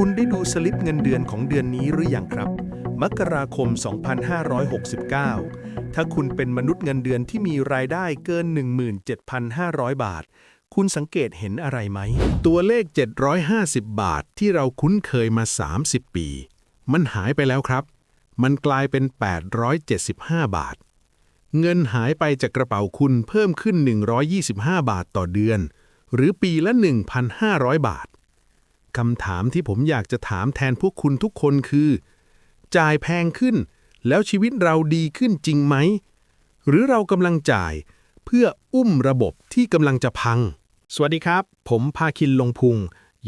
คุณได้ดูสลิปเงินเดือนของเดือนนี้หรืออยังครับ มกราคม 2569 ถ้าคุณเป็นมนุษย์เงินเดือนที่มีรายได้เกิน 17,500 บาท คุณสังเกตเห็นอะไรไหม ตัวเลข 750 บาทที่เราคุ้นเคยมา 30 ปี มันหายไปแล้วครับ มันกลายเป็น 875 บาท เงินหายไปจากกระเป๋าคุณเพิ่มขึ้น 125 บาทต่อเดือน หรือปีละ 1,500 บาท คำถามที่ผมอยากจะถามแทนพวกคุณทุกคนคือ จ่ายแพงขึ้น แล้วชีวิตเราดีขึ้นจริงไหม หรือเรากำลังจ่ายเพื่ออุ้มระบบที่กำลังจะพัง สวัสดีครับ ผมภาคินลงพุง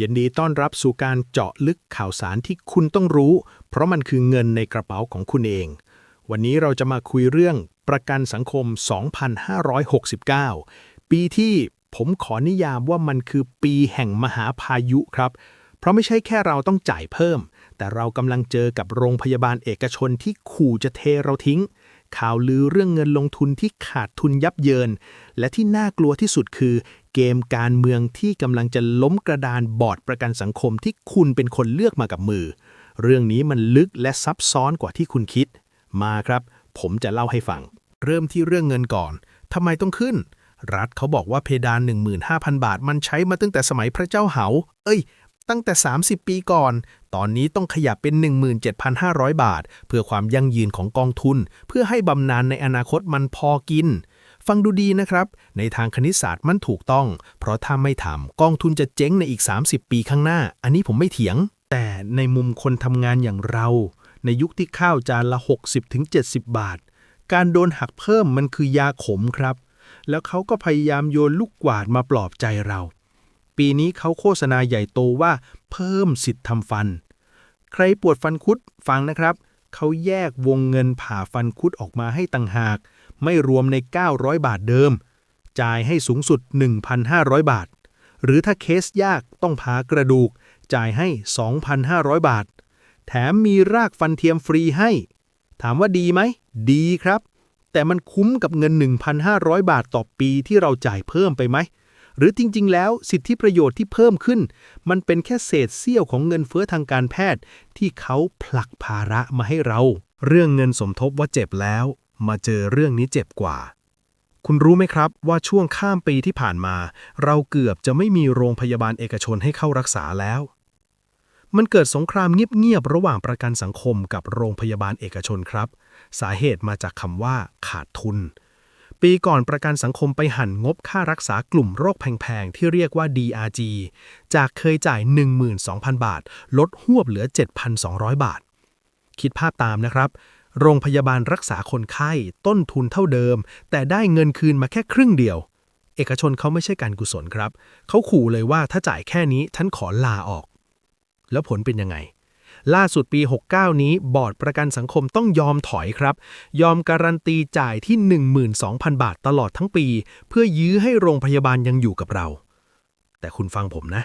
ยินดีต้อนรับสู่การเจาะลึกข่าวสารที่คุณต้องรู้ เพราะมันคือเงินในกระเป๋าของคุณเอง วันนี้เราจะมาคุยเรื่องประกันสังคม 2569 ปีที่ผมขอนิยามว่ามันคือปีแห่งมหาพายุครับ เพราะไม่ใช่แค่เราต้องจ่ายเพิ่ม แต่เรากำลังเจอกับโรงพยาบาลเอกชนที่ขู่จะเทเราทิ้ง ข่าวลือเรื่องเงินลงทุนที่ขาดทุนยับเยิน และที่น่ากลัวที่สุดคือ เกมการเมืองที่กำลังจะล้มกระดานบอร์ดประกันสังคมที่คุณเป็นคนเลือกมากับมือ เรื่องนี้มันลึกและซับซ้อนกว่าที่คุณคิด มาครับ ผมจะเล่าให้ฟัง เริ่มที่เรื่องเงินก่อนทำไมต้องขึ้นรัฐเขาบอกว่าเพดาน 15,000 บาท มันใช้มาตั้งแต่สมัยพระเจ้าเหา เอ้ย ตั้งแต่ 30 ปีก่อน ตอนนี้ต้องขยับเป็น 17,500 บาท เพื่อความยั่งยืนของกองทุน เพื่อให้บำนาญในอนาคตมันพอกิน ฟังดูดีนะครับ ในทางคณิตศาสตร์มันถูกต้อง เพราะถ้าไม่ทำกองทุนจะเจ๊งในอีก 30 ปีข้างหน้า อันนี้ผมไม่เถียง แต่ในมุมคนทำงานอย่างเรา ในยุคที่ข้าวจานละ 60-70 บาท การโดนหักเพิ่มมันคือยาขมครับ แล้วเขาก็พยายามโยนลูกกวาดมาปลอบใจเรา ปีนี้เขาโฆษณาใหญ่โตว่าเพิ่มสิทธิ์ทำฟัน ใครปวดฟันคุดฟังนะครับ เขาแยกวงเงินผ่าฟันคุดออกมาให้ต่างหาก ไม่รวมใน 900 บาทเดิม จ่ายให้สูงสุด 1,500 บาท หรือถ้าเคสยากต้องผ่ากระดูก จ่ายให้ 2,500 บาท แถมมีรากฟันเทียมฟรีให้ ถามว่าดีไหม ดีครับ แต่มันคุ้มกับเงิน 1,500 บาทต่อปีที่เราจ่ายเพิ่มไปไหม หรือจริง ๆ แล้วสิทธิประโยชน์ที่เพิ่มขึ้น มันเป็นแค่เศษเสี้ยวของเงินเฟ้อทางการแพทย์ ที่เขาผลักภาระมาให้เรา เรื่องเงินสมทบว่าเจ็บแล้ว มาเจอเรื่องนี้เจ็บกว่า คุณรู้ไหมครับว่าช่วงข้ามปีที่ผ่านมา เราเกือบจะไม่มีโรงพยาบาลเอกชนให้เข้ารักษาแล้ว มันเกิดสงครามเงียบๆระหว่างประกันสังคมกับโรงพยาบาลเอกชนครับ สาเหตุมาจากคำว่า ขาดทุน ปีก่อนประกันสังคมไปหั่นงบค่ารักษากลุ่มโรคแพงๆ ที่เรียกว่า DRG จากเคยจ่าย 12,000 บาท ลดหวบเหลือ 7,200 บาท คิดภาพตามนะครับ โรงพยาบาลรักษาคนไข้ต้นทุนเท่าเดิม แต่ได้เงินคืนมาแค่ครึ่งเดียว เอกชนเขาไม่ใช่การกุศลครับ เขาขู่เลยว่าถ้าจ่ายแค่นี้ฉันขอลาออก แล้วผลเป็นยังไง ล่าสุดปี 69 นี้บอร์ดประกันสังคมต้องยอมถอยครับ ยอมการันตีจ่ายที่ 12,000 บาทตลอดทั้งปี เพื่อยื้อให้โรงพยาบาลยังอยู่กับเรา แต่คุณฟังผมนะ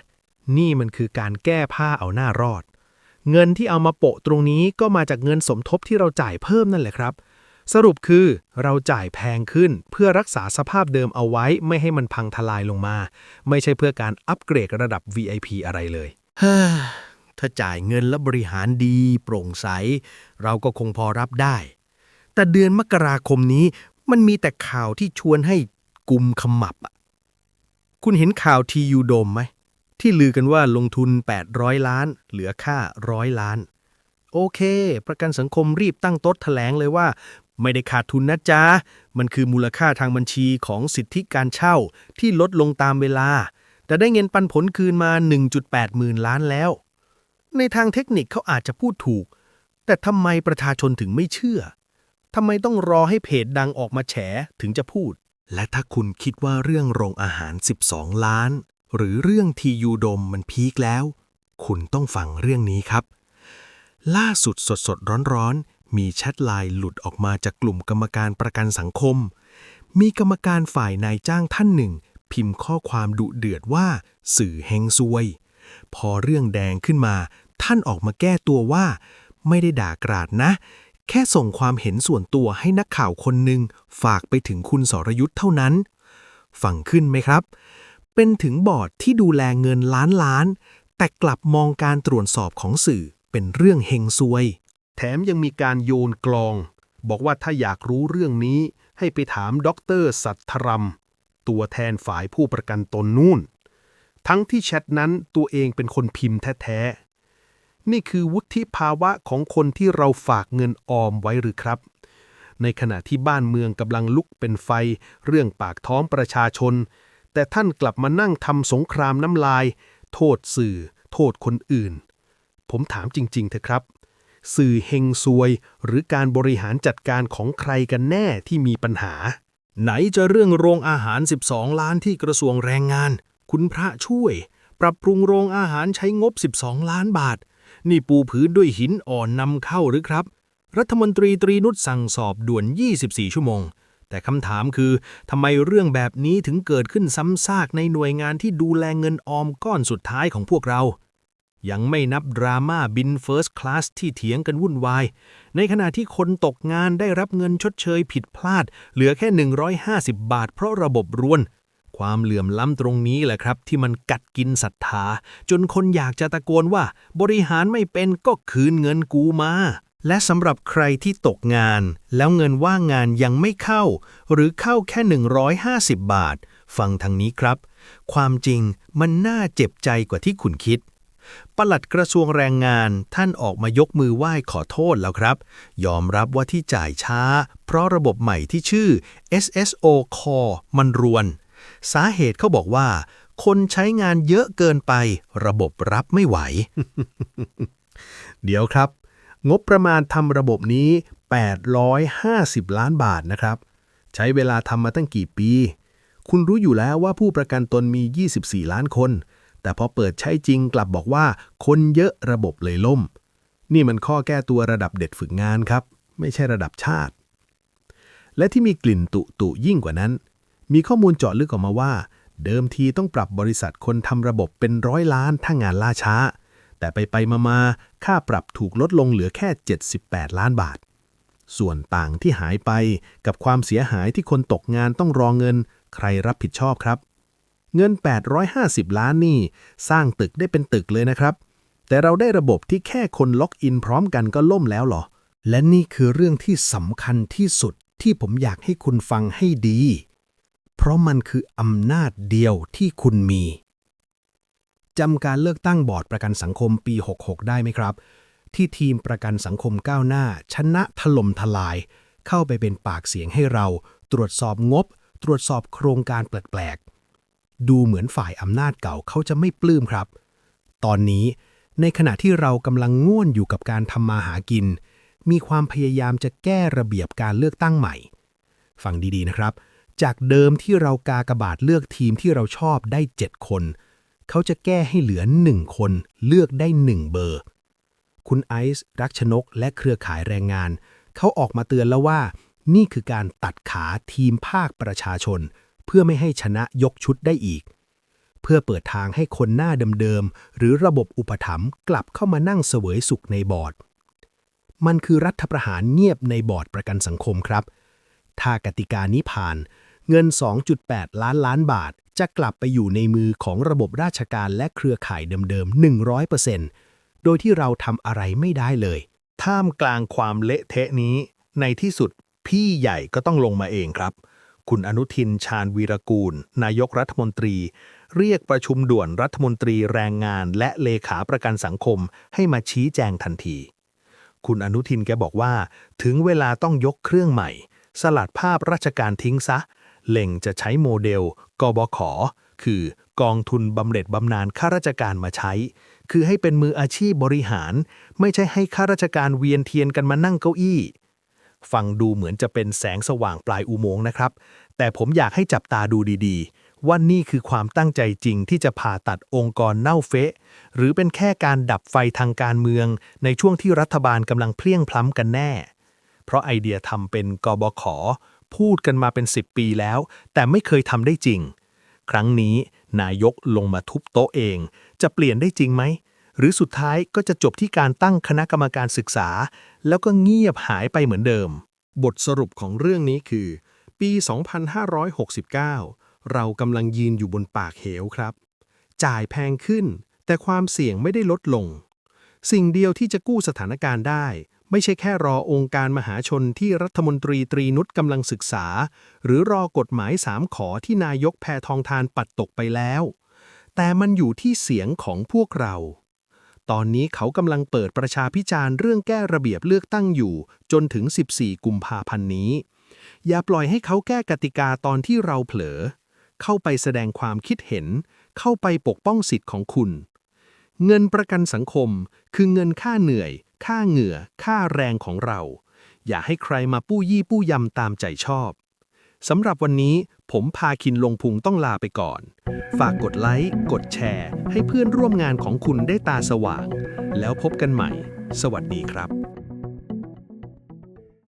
นี่มันคือการแก้ผ้าเอาหน้ารอด เงินที่เอามาโปะตรงนี้ก็มาจากเงินสมทบที่เราจ่ายเพิ่มนั่นแหละครับ สรุปคือเราจ่ายแพงขึ้นเพื่อรักษาสภาพเดิมเอาไว้ไม่ให้มันพังทลายลงมา ไม่ใช่เพื่อการอัปเกรดระดับ VIP อะไรเลย ถ้าจ่ายเงินและบริหารดีโปร่งใส เราก็คงพอรับได้ แต่เดือนมกราคมนี้มันมีแต่ข่าวที่ชวนให้กุมขมับคุณเห็นข่าวทียูโดมไหม ที่ลือกันว่าลงทุน 800 ล้าน เหลือค่าร้อยล้าน โอเค ประกันสังคมรีบตั้งโต๊ะแถลงเลยว่า ไม่ได้ขาดทุนนะจ๊ะ มันคือมูลค่าทางบัญชีของสิทธิการเช่าที่ลดลงตามเวลา แต่ได้เงินปันผลคืนมา 1.8 หมื่นล้านแล้ว ในทางเทคนิคเขาอาจจะพูดถูก แต่ทำไมประชาชนถึงไม่เชื่อทำไมต้องรอให้เพจดังออกมาแฉถึงจะพูด และถ้าคุณคิดว่าเรื่องโรงอาหาร 12 ล้าน หรือเรื่องทียูดมมันพีคแล้ว คุณต้องฟังเรื่องนี้ครับ ล่าสุดสดสดร้อนร้อนๆมีแชทไลน์หลุดออกมาจากกลุ่มกรรมการประกันสังคม มีกรรมการฝ่ายนายจ้างท่านหนึ่ง พิมพ์ข้อความดุเดือดว่า สื่อเฮงซวย พอเรื่องแดงขึ้นมา ท่านออกมาแก้ตัวว่า ไม่ได้ด่ากราดนะ แค่ส่งความเห็นส่วนตัวให้นักข่าวคนหนึ่งฝากไปถึงคุณสรยุทธ์เท่านั้น ฟังขึ้นไหมครับ เป็นถึงบอร์ดที่ดูแลเงินล้านล้าน แต่กลับมองการตรวจสอบของสื่อเป็นเรื่องเฮงซวย แถมยังมีการโยนกลอง บอกว่าถ้าอยากรู้เรื่องนี้ ให้ไปถามด็อกเตอร์สัทธรัมตัวแทนฝ่ายผู้ประกันตนนู่น ทั้งที่แชทนั้นตัวเองเป็นคนพิมพ์แท้ นี่คือวุฒิภาวะของคนที่เราฝากเงินออมไว้หรือครับ ในขณะที่บ้านเมืองกำลังลุกเป็นไฟ เรื่องปากท้องประชาชน แต่ท่านกลับมานั่งทำสงครามน้ำลาย โทษสื่อ โทษคนอื่น ผมถามจริงๆเถอะครับ สื่อเฮงซวย หรือการบริหารจัดการของใครกันแน่ที่มีปัญหา ไหนจะเรื่องโรงอาหาร 12 ล้านที่กระทรวงแรงงาน คุณพระช่วย ปรับปรุงโรงอาหารใช้งบ 12 ล้านบาท นี่ปูผืนด้วยหินอ่อนนำเข้าหรือครับ รัฐมนตรีตรีนุชสั่งสอบด่วน 24 ชั่วโมง แต่คำถามคือทำไมเรื่องแบบนี้ถึงเกิดขึ้นซ้ำซากในหน่วยงานที่ดูแลเงินออมก้อนสุดท้ายของพวกเรา ยังไม่นับดราม่าบินเฟิร์สคลาสที่เถียงกันวุ่นวาย ในขณะที่คนตกงานได้รับเงินชดเชยผิดพลาด เหลือแค่ 150 บาท เพราะระบบรวน ความเหลื่อมล้ำตรงนี้แหละครับ ที่มันกัดกินศรัทธา จนคนอยากจะตะโกนว่า บริหารไม่เป็นก็คืนเงินกูมาและสำหรับใครที่ตกงาน แล้วเงินว่างงานยังไม่เข้า หรือเข้าแค่ 150 บาท ฟังทางนี้ครับ ความจริงมันน่าเจ็บใจกว่าที่คุณคิด ปลัดกระทรวงแรงงานท่านออกมายกมือไหว้ขอโทษแล้วครับ ยอมรับว่าที่จ่ายช้า เพราะระบบใหม่ที่ชื่อ SSO Core มันรวน สาเหตุเขาบอกว่า คนใช้งานเยอะเกินไป ระบบรับไม่ไหว เดี๋ยวครับ งบประมาณทำระบบนี้ 850 ล้านบาทนะครับ ใช้เวลาทำมาตั้งกี่ปี คุณรู้อยู่แล้วว่าผู้ประกันตนมี 24 ล้านคน แต่พอเปิดใช้จริงกลับบอกว่า คนเยอะระบบเลยล่ม นี่มันข้อแก้ตัวระดับเด็ดฝึกงานครับ ไม่ใช่ระดับชาติ และที่มีกลิ่นตุตุยิ่งกว่านั้น มีข้อมูลเจาะลึกออกมาว่า เดิมทีต้องปรับบริษัทคนทำระบบเป็นร้อยล้านถ้างานล่าช้า แต่ไปไปมามาค่าปรับถูกลดลงเหลือแค่ 78 ล้านบาท ส่วนต่างที่หายไปกับความเสียหายที่คนตกงานต้องรอเงิน ใครรับผิดชอบครับ เงิน 850 ล้านนี่ สร้างตึกได้เป็นตึกเลยนะครับ แต่เราได้ระบบที่แค่คนล็อกอินพร้อมกันก็ล่มแล้วหรอ และนี่คือเรื่องที่สำคัญที่สุดที่ผมอยากให้คุณฟังให้ดี เพราะมันคืออำนาจเดียวที่คุณมีจำการเลือกตั้งบอร์ดประกันสังคมปี 66 ได้ไหมครับ ที่ทีมประกันสังคมก้าวหน้า ชนะถล่มทลาย เข้าไปเป็นปากเสียงให้เรา ตรวจสอบงบ ตรวจสอบโครงการแปลกๆ ดูเหมือนฝ่ายอำนาจเก่าเขาจะไม่ปลื้มครับ ตอนนี้ในขณะที่เรากำลังง่วนอยู่กับการทำมาหากิน มีความพยายามจะแก้ระเบียบการเลือกตั้งใหม่ ฟังดีๆนะครับ จากเดิมที่เรากากบาทเลือกทีมที่เราชอบได้ 7 คน เขาจะแก้ให้เหลือ 1 คนเลือกได้ 1 เบอร์ คุณไอซ์รักชนกและเครือข่ายแรงงาน เขาออกมาเตือนแล้วว่า นี่คือการตัดขาทีมภาคประชาชน เพื่อไม่ให้ชนะยกชุดได้อีก เพื่อเปิดทางให้คนหน้าเดิมๆ หรือระบบอุปถัมภ์กลับเข้ามานั่งเสวยสุขในบอร์ด มันคือรัฐประหารเงียบในบอร์ดประกันสังคมครับ ถ้ากติกานี้ผ่าน เงิน 2.8 ล้านล้านบาท จะกลับไปอยู่ในมือของระบบราชการและเครือข่ายเดิมๆ 100%โดยที่เราทำอะไรไม่ได้เลย ท่ามกลางความเละเทะนี้ ในที่สุดพี่ใหญ่ก็ต้องลงมาเองครับ คุณอนุทินชาญวีรกูล นายกรัฐมนตรี เรียกประชุมด่วนรัฐมนตรีแรงงาน และเลขาประกันสังคมให้มาชี้แจงทันที คุณอนุทินแกบอกว่า ถึงเวลาต้องยกเครื่องใหม่ สลัดภาพราชการทิ้งซะ เล็งจะใช้โมเดลกบข คือกองทุนบำเหน็จบำนาญข้าราชการมาใช้ คือให้เป็นมืออาชีพบริหาร ไม่ใช่ให้ข้าราชการเวียนเทียนกันมานั่งเก้าอี้ ฟังดูเหมือนจะเป็นแสงสว่างปลายอุโมงค์นะครับ แต่ผมอยากให้จับตาดูดีๆ ว่านี่คือความตั้งใจจริงที่จะผ่าตัดองค์กรเน่าเฟะ หรือเป็นแค่การดับไฟทางการเมือง ในช่วงที่รัฐบาลกำลังเพลียงพล้ำกันแน่ เพราะไอเดียทำเป็นกบข พูดกันมาเป็น 10 ปีแล้ว แต่ไม่เคยทำได้จริง ครั้งนี้นายกลงมาทุบโต๊ะเอง จะเปลี่ยนได้จริงไหม หรือสุดท้ายก็จะจบที่การตั้งคณะกรรมการศึกษา แล้วก็เงียบหายไปเหมือนเดิม บทสรุปของเรื่องนี้คือ ปี 2569 เรากำลังยืนอยู่บนปากเหวครับ จ่ายแพงขึ้น แต่แต่ความเสี่ยงไม่ได้ลดลง สิ่งเดียวที่จะกู้สถานการณ์ได้ ไม่ใช่แค่รอองค์การมหาชนที่รัฐมนตรีตรีนุชกำลังศึกษา หรือรอกฎหมายสามขอที่นายกแพทองทานปัดตกไปแล้ว แต่มันอยู่ที่เสียงของพวกเรา ตอนนี้เขากำลังเปิดประชาพิจารณ์เรื่องแก้ระเบียบเลือกตั้งอยู่ จนถึง 14 กุมภาพันธ์นี้ อย่าปล่อยให้เขาแก้กติกาตอนที่เราเผลอ เข้าไปแสดงความคิดเห็น เข้าไปปกป้องสิทธิ์ของคุณ เงินประกันสังคมคือเงินค่าเหนื่อย ค่าเหงื่อ ค่าแรงของเรา อย่าให้ใครมาปู้ยี่ปู้ยำตามใจชอบสำหรับวันนี้ผมพาคินลงพุงต้องลาไปก่อน ฝากกดไลค์ กดแชร์ ให้เพื่อนร่วมงานของคุณได้ตาสว่าง แล้วพบกันใหม่ สวัสดีครับ